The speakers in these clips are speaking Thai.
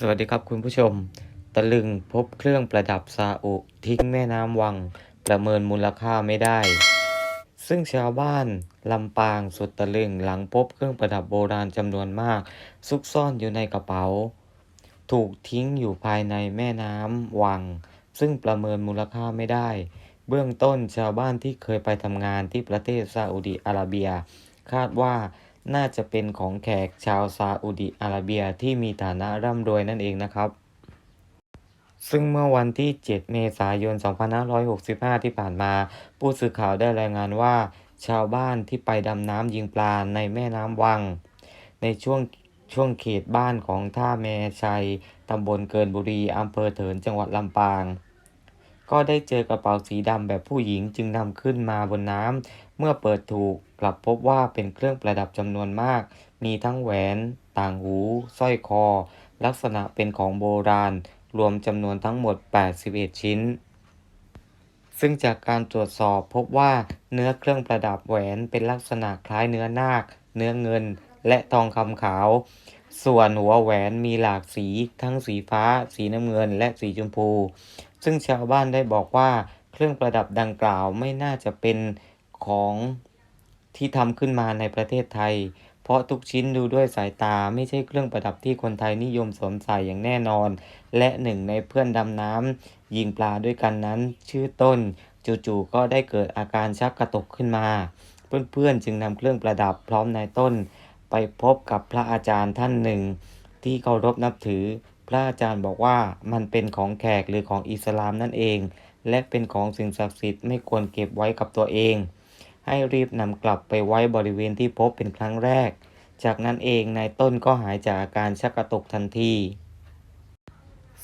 สวัสดีครับคุณผู้ชม ตะลึงพบเครื่องประดับซาอุทิ้งแม่น้ำวัง ประเมินมูลค่าไม่ได้ ซึ่งชาวบ้านลำปางสุดตะลึงหลังพบเครื่องประดับโบราณจำนวนมาก ซุกซ่อนอยู่ในกระเป๋า ถูกทิ้งอยู่ภายในแม่น้ำวัง ซึ่งประเมินมูลค่าไม่ได้ เบื้องต้นชาวบ้านที่เคยไปทำงานที่ประเทศซาอุดิอาระเบีย คาดว่า น่าจะเป็นของแขกชาวซาอุดิอาระเบียที่มีฐานะร่ำรวยนั่นเองนะครับ ซึ่งเมื่อวันที่ 7 เมษายน 2565 ที่ผ่านมา ผู้สื่อข่าวได้รายงานว่า ชาวบ้านที่ไปดำน้ำยิงปลาในแม่น้ำวัง ในช่วงช่วงเขตบ้านของท่าแมชัย ตำบลเกินบุรี อำเภอเถิน จังหวัดลำปาง ก็ได้เจอกระเป๋าสีดำแบบผู้หญิงจึงนำขึ้นมาบนน้ำ เมื่อเปิดถูกกลับพบว่าเป็นเครื่องประดับจำนวนมาก มีทั้งแหวน ต่างหู สร้อยคอ ลักษณะเป็นของโบราณ รวมจำนวนทั้งหมด 81 ชิ้น ซึ่งจากการตรวจสอบพบว่าเนื้อเครื่องประดับแหวนเป็นลักษณะคล้ายเนื้อนาค เนื้อเงิน และทองคำขาว ส่วนหัวแหวนมีหลากสี ทั้งสีฟ้า สีน้ำเงิน และสีชมพู ซึ่งชาวบ้านได้บอกว่าเครื่องประดับดังกล่าวไม่น่าจะเป็นของที่ทำขึ้นมาในประเทศไทย เพราะทุกชิ้นดูด้วยสายตาไม่ใช่เครื่องประดับที่คนไทยนิยมสวมใส่อย่างแน่นอน และหนึ่งในเพื่อนดำน้ำยิงปลาด้วยกันนั้นชื่อต้น จู่ๆก็ได้เกิดอาการชักกระตุกขึ้นมา เพื่อนๆจึงนำเครื่องประดับพร้อมนายต้น ไปพบกับพระอาจารย์ท่านหนึ่ง ที่เคารพนับถือ พระอาจารย์บอกว่ามันเป็นของแขกหรือของอิสลามนั่นเอง และเป็นของสิ่งศักดิ์สิทธิ์ไม่ควรเก็บไว้กับตัวเอง ให้รีบนำกลับไปไว้บริเวณที่พบเป็นครั้งแรก จากนั้นเองนายต้นก็หายจากอาการชักกระตุกทันที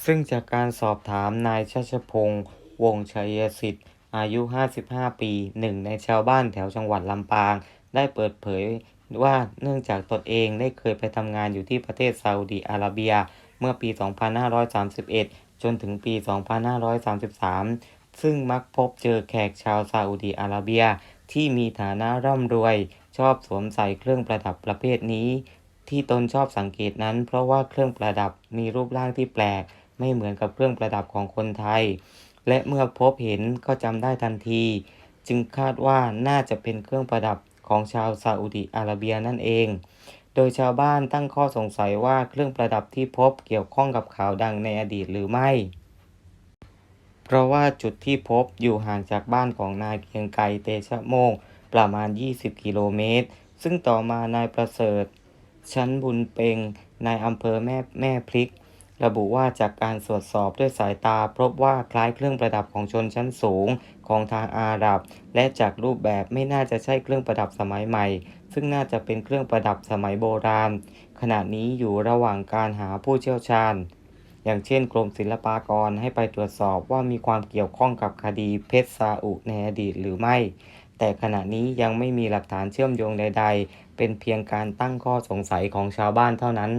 ซึ่งจากการสอบถามนายชัชพงศ์วงชัยสิทธิ์ อายุ 55 ปีหนึ่งในชาวบ้านแถวจังหวัดลำปาง ได้เปิดเผยว่าเนื่องจากตนเองได้เคยไปทำงานอยู่ที่ประเทศซาอุดิอาระเบีย มื่อปี 2531 จนถึงปี 2533 ซึ่งมักพบเจอแขกชาวซาอุดิอาระเบีย ที่มีฐานะร่ำรวย ชอบสวมใส่เครื่องประดับประเภทนี้ ที่ตนชอบสังเกตนั้น เพราะว่าเครื่องประดับมีรูปร่างที่แปลก ไม่เหมือนกับเครื่องประดับของคนไทย และเมื่อพบเห็นก็จำได้ทันที จึงคาดว่าน่าจะเป็นเครื่องประดับของชาวซาอุดิอาระเบียนั่นเอง โดยชาวบ้านตั้งข้อสงสัยว่าเครื่องประดับที่พบเกี่ยวข้องกับข่าวดังในอดีตหรือไม่ เพราะว่าจุดที่พบอยู่ห่างจากบ้านของนายเกียงไกรเตชะโมง ประมาณ 20 กิโลเมตร ซึ่งต่อมานายประเสริฐ ชั้นบุญเปงนายอำเภอแม่แม่พริก ระบุว่าจากการตรวจสอบด้วยสายตาพบว่าคล้ายเครื่องประดับของชนชั้นสูงของทางอาหรับ และจากรูปแบบไม่น่าจะใช่เครื่องประดับสมัยใหม่ ซึ่งน่าจะเป็นเครื่องประดับสมัยโบราณ ขณะนี้อยู่ระหว่างการหาผู้เชี่ยวชาญ อย่างเช่นกรมศิลปากรให้ไปตรวจสอบว่ามีความเกี่ยวข้องกับคดีเพชรซาอุในอดีตหรือไม่ แต่ขณะนี้ยังไม่มีหลักฐานเชื่อมโยงใด ๆ เป็นเพียงการตั้งข้อสงสัยของชาวบ้านเท่านั้น